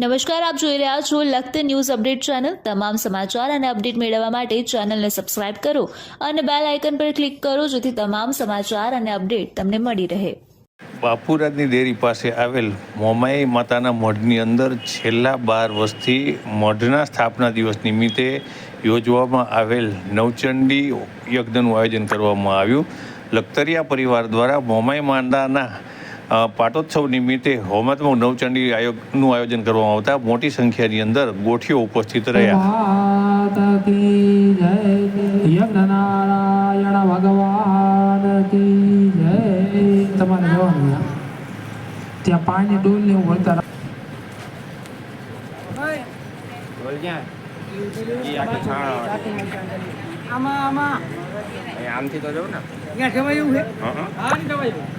નમસ્કાર આપ જોઈ રહ્યા છો લખત ન્યૂઝ અપડેટ ચેનલ તમામ સમાચાર અને અપડેટ મેળવવા માટે ચેનલને સબસ્ક્રાઇબ કરો અને બેલ આઇકન પર ક્લિક કરો જેથી તમામ સમાચાર અને અપડેટ તમને મળી રહે બાપુરાજની દેરી પાસે આવેલ મોમાઈ માતાના મઢની અંદર છેલ્લા બાર વર્ષથી મઢના સ્થાપના દિવસ નિમિત્તે યોજવામાં આવેલ નવચંડી યજ્ઞનું આયોજન કરવામાં આવ્યું લખતરિયા પરિવાર દ્વારા મોમાઈ માંડાના પાટોત્સવ નિમિત્તે હોમંતમાં નવચંડી આયોજકનું આયોજન કરવામાં આવતા મોટી સંખ્યાની અંદર ગોઠ્યો ઉપસ્થિત રહ્યા તપી જય જય યગ્ન નારાયણ ભગવાન કી જય તમારું જોવું ત્યાં પાઇને ડોલ લેવ કરતા બોલ જ્યાં જી આ કે છા આમાં આમાં એ આમ થી તો જો ને અ્યાં દવા એવું છે હા હા આની દવા એવું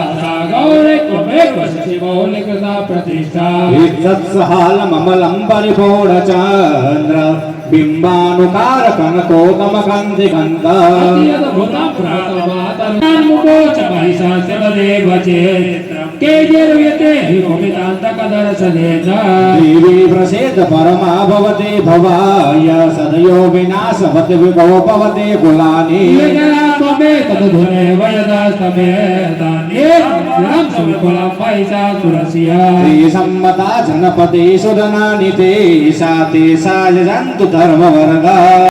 प्रतिष्ठा वित्सत्सहालममलम्बरिभोढचान्द्र बिम्बानुकार कनकोकमकान्ति गन्धा केजेर्यते योमितान्तकदर्शनेन देवी प्रसेद परमा भवते भवाय सदयो विनाशवत् विभवो भवते कुलानि तदधुरे वयदास्तमे तान्येभ्यां सुकुलं वैशा सुरस्या श्रीसम्मता जनपदे सुदनानि ते सा ते सा यजन्तु धर्मवरदा